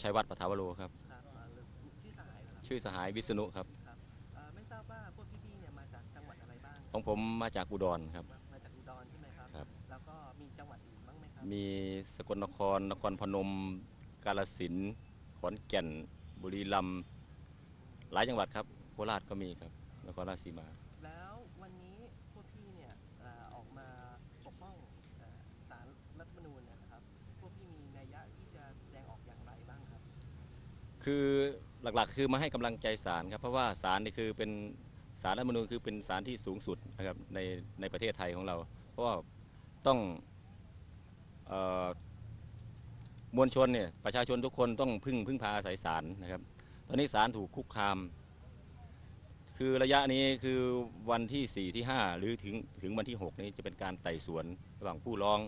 ชัยวัฒน์ปฐาวโรครับ ครับอ่าหรือชื่อสหายเหรอครับชื่อสหายวิษณุครับ ครับอ่าไม่ทราบว่าพวกพี่ๆเนี่ยมาจากจังหวัดอะไรบ้าง ของผมมาจากอุดรครับ มามาจากอุดรใช่ไหมครับ ครับ แล้วก็มีจังหวัดอื่นบ้างไหมครับมีสกลนคร นครพนม กาฬสินธุ์ขอนแก่น บุรีรัมย์หลายจังหวัดครับ โคราชก็มีครับนครราชสีมา แล้ววันนี้พวกพี่เนี่ยเอ่อออกมาปกป้องเอ่อศาลรัฐธรรมนูญเนยนะครับ พวกพี่มีนัยยะที่จะแสดงออกอย่างไรบ้างครับ คือหลักๆ คือมาให้กำลังใจศาลครับเพราะว่าศาลนี่คือเป็นศาลรัฐมนูญคือเป็นศาลที่สูงสุดนะครับในในประเทศไทยของเรา เพราะว่าต้องออมวลชนเนี่ยประชาชนทุกคนต้องพึ่งพึ่งพาอาศัยศาลนะครับ ตอนนี้ศาลถูกคุกคาม คือระยะนี้คือวันที่ 4 ที่ 5 หรือถึงถึงวันที่ 6 นี้จะเป็นการไต่สวนระหว่างผู้ร้อง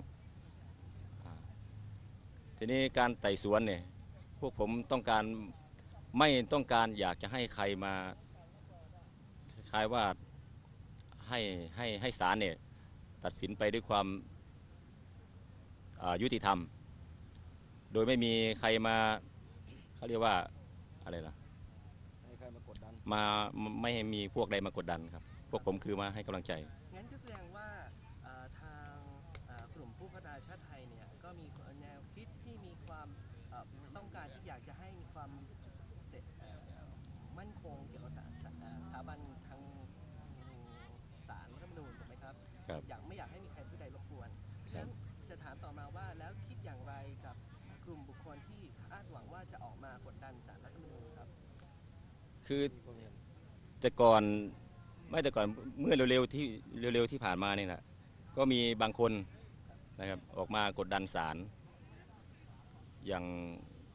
ทีนี้การไต่สวนเนี่ย พวกผมต้องการไม่ต้องการอยากจะให้ใครมาคล้ายว่าให้ให้ให้ศาลเนี่ยตัดสินไปด้วยความายุติธรรม โดยไม่มีใครมาเขาเรียกว่าอะไรล่ะให้ใครมากดดันมาไม่ให้มีพวกใดมากดดันครับ พวกผมคือมาให้กำลังใจ งั้นก็แสดงว่าทางกลุ่มผู้พัฒนาชาติไทยเนี่ยก็มีแนวคิดที่มีความ ต้องการที่อยากจะให้มีความเสร็จเอ่อมั่นคงเกี่ยวกับสถาสถาสถาบันทางศาลรัฐธรรมนูญถูกไหมครับครับอยากไม่อยากให้มีใครผู้ใดรบกวนครับงั้นจะถามต่อมาว่าแล้วคิดอย่างไรกับกลุ่มบุคคลที่คาดหวังว่าจะออกมากดดันศาลรัฐธรรมนูญครับ คือมีความเห็นแต่ก่อนไม่แต่ก่อนเมื่อเร็วๆที่เร็วๆที่ผ่านมาเนี่ยนะก็มีบางคนนะครับออกมากดดันศาล อย่าง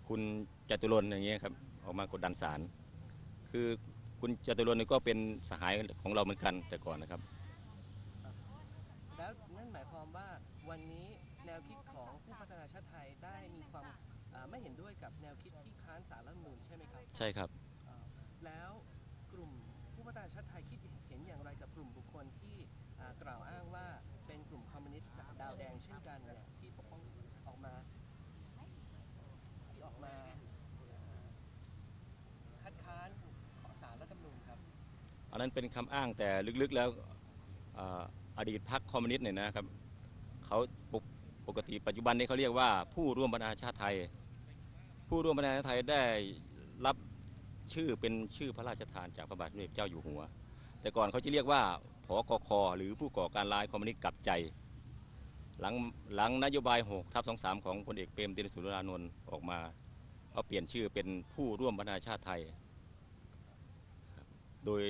คุณจตุรนต์อย่างเงี้ยครับออกมากดดันศาลคือคุณจตุรนต์นี่ก็เป็นสหายของเราเหมือนกันแต่ก่อนนะครับ แล้วนั่นหมายความว่าวันนี้แนวคิดของผู้พัฒนาชาติไทยได้มีความเอ่อไม่เห็นด้วยกับแนวคิดที่ค้านสารรัฐธรรมนูญใช่ไหมครับใช่ครับ เอ่อแล้วกลุ่มผู้พัฒนาชาติไทยคิดเห็นอย่างไรกับกลุ่มบุคคลที่เอ่อกล่าวอ้างว่าเป็นกลุ่มคอมมิวนิสต์ดาวแดงเช่นกันเนี่ยที่ปกป้องออกมาที่ออกมาเอ่อคัดค้านขอสารรัฐธรรมนูญครับ อั นนั้นเป็นคำอ้างแต่ลึกๆแล้วออดีตพรรคคอมมิวนิสต์เนี่ยนะครับเขาปกปกติปัจจุบันนี้เขาเรียกว่าผู้ร่วมบรรณาชาติไทย ผู้ร่วมบรรณาชาติไทยได้รับชื่อเป็นชื่อพระราชทานจากพระบาทสมเด็จเจ้าอยู่หัว แต่ก่อนเขาจะเรียกว่าผกคหรือผู้ก่อการร้ายคอมมิวนิสต์กลับใจ หลังหลังนโยบาย6ทับ23 ของพลเอกเปรมตินสุรานนท์ออกมาเขาเปลี่ยนชื่อเป็นผู้ร่วมบรรณาชาติไทย โดย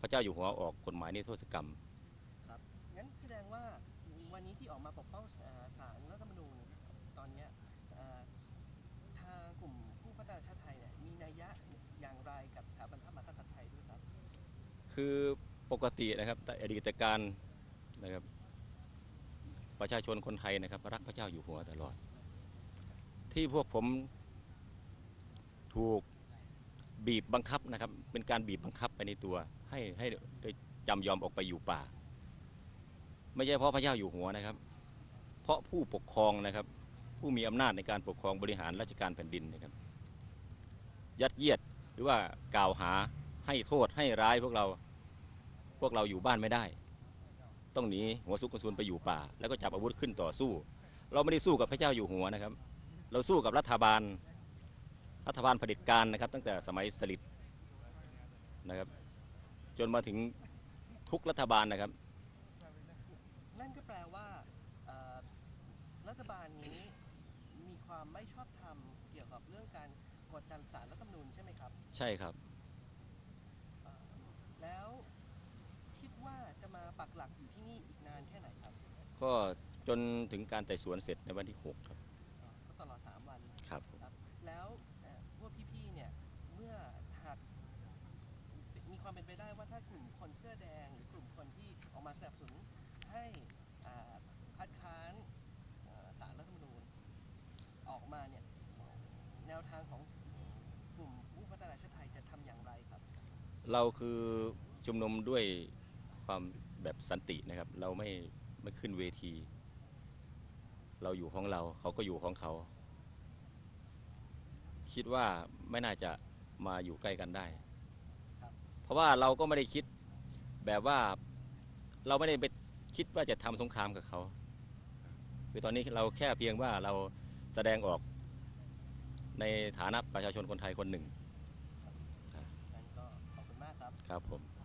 พระเจ้าอยู่หัวออกกฎหมายนิรโทษกรรม ครับงั้นแสดงว่าวันนี้ที่ออกมาปกป้องเอ่อศาลรัฐธรรมนูญตอนเนี้ยเอ่อทางกลุ่มผู้พัฒนาชาติไทยเนี่ยมีนัยยะอย่างไรกับสถาบันพระมหากษัตริย์ไทยด้วยครับ คือปกตินะครับแต่อดีตการนะครับประชาชนคนไทยนะครับ รักพระเจ้าอยู่หัวตลอด ที่พวกผมถูก บีบบังคับนะครับ เป็นการบีบบังคับไปในตัว ให้ให้ด้จำยอมออกไปอยู่ป่า ไม่ใช่เพราะพระเจ้าอยู่หัวนะครับ เพราะผู้ปกครองนะครับ ผู้มีอำนาจในการปกครองบริหารราชการแผ่นดินนะครับ ยัดเยียดหรือว่ากล่าวหาให้โทษให้ร้ายพวกเราพวกเราอยู่บ้านไม่ได้ ต้องหนีหัวซุกกระสุนไปอยู่ป่า แล้วก็จับอาวุธขึ้นต่อสู้ เราไม่ได้สู้กับพระเจ้าอยู่หัวนะครับ เราสู้กับรัฐบาล รัฐบาลเผด็จการนะครับ ตั้งแต่สมัยสลิดนะครับ จนมาถึงทุกรัฐบาลนะครับ นั่นก็แปลว่าเอ่อรัฐบาลนี้มีความไม่ชอบธรรมเกี่ยวกับเรื่องการกดดันศาลรัฐธรรมนูญใช่ไหมครับ ใช่ครับเอ่อแล้วคิดว่าจะมาปักหลักอยู่ที่นี่อีกนานแค่ไหนครับ ก็จนถึงการไต่สวนเสร็จในวันที่ 6 ครับ เอ่อก็ตลอด 3 วัน ครับ ครับแล้วเอ่อพวกพี่ๆ เนี่ย เมื่อหากมี ความเป็นไปได้ว่าถ้ากลุ่มคนเสื้อแดง หรือกลุ่มคนที่ออกมาสนับสนุนให้คัดค้านสารรัฐธรรมนูญออกมาเนี่ยแนวทางของกลุ่มผู้พัฒนาชาติไทยจะทำอย่างไรครับ เราคือชุมนุมด้วยความแบบสันตินะครับ เราไม่ไม่ขึ้นเวที เราอยู่ของเราเขาก็อยู่ของเขา คิดว่าไม่น่าจะมาอยู่ใกล้กันได้ เพราะว่าเราก็ไม่ได้คิดแบบว่าเราไม่ได้ไปคิดว่าจะทำสงครามกับเขา คือตอนนี้เราแค่เพียงว่าเราแสดงออกในฐานะประชาชนคนไทยคนหนึ่งงั้นก็ขอบคุณมากครับครับผม